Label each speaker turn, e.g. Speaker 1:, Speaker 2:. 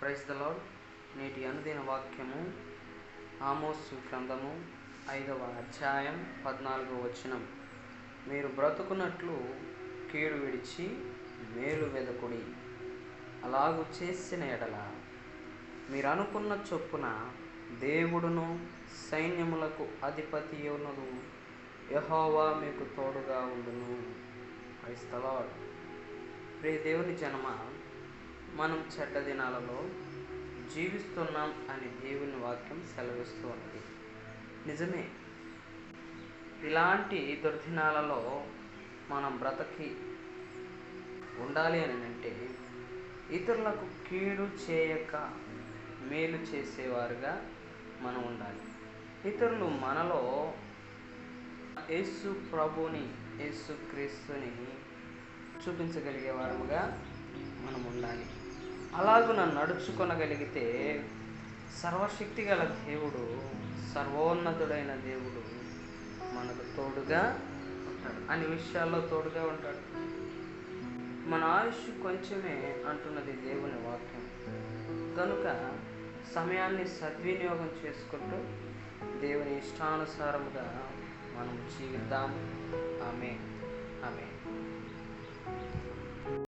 Speaker 1: Praise the lord నేటి అనుదిన వాక్యము ఆమోసు గ్రంథము ఐదవ అధ్యాయం పద్నాలుగో వచనం. మీరు బ్రతుకున్నట్లు కీడు విడిచి మేలు వెదకుడి. అలాగు చేసిన ఎడల మీరు అనుకున్న చొప్పున దేవుడును సైన్యములకు అధిపతి యునగు యహోవా మీకు తోడుగా ఉండును. ప్రైజ్ ద లాడ్ ప్రే దేవుని జనమ మనం చెడ్డ దినాలలో జీవిస్తున్నాం అని దేవుని వాక్యం సెలవిస్తూ ఉన్నది. నిజమే. ఇలాంటి దుర్దినాలలో మనం బ్రతకి ఉండాలి అని అంటే ఇతరులకు కీడు చేయక మేలు చేసేవారుగా మనం ఉండాలి. ఇతరులు మనలో యేసు ప్రభుని యేసు క్రీస్తుని చూపించగలిగే వారముగా మనం ఉండాలి. అలాగున నడుచుకొనగలిగితే సర్వశక్తి గల దేవుడు సర్వోన్నతుడైన దేవుడు మనకు తోడుగా ఉంటాడు. అన్ని విషయాల్లో తోడుగా ఉంటాడు. మన ఆయుష్ కొంచెమే అంటున్నది దేవుని వాక్యం. కనుక సమయాన్ని సద్వినియోగం చేసుకుంటూ దేవుని ఇష్టానుసారముగా మనం జీవిద్దాం. ఆమె ఆమె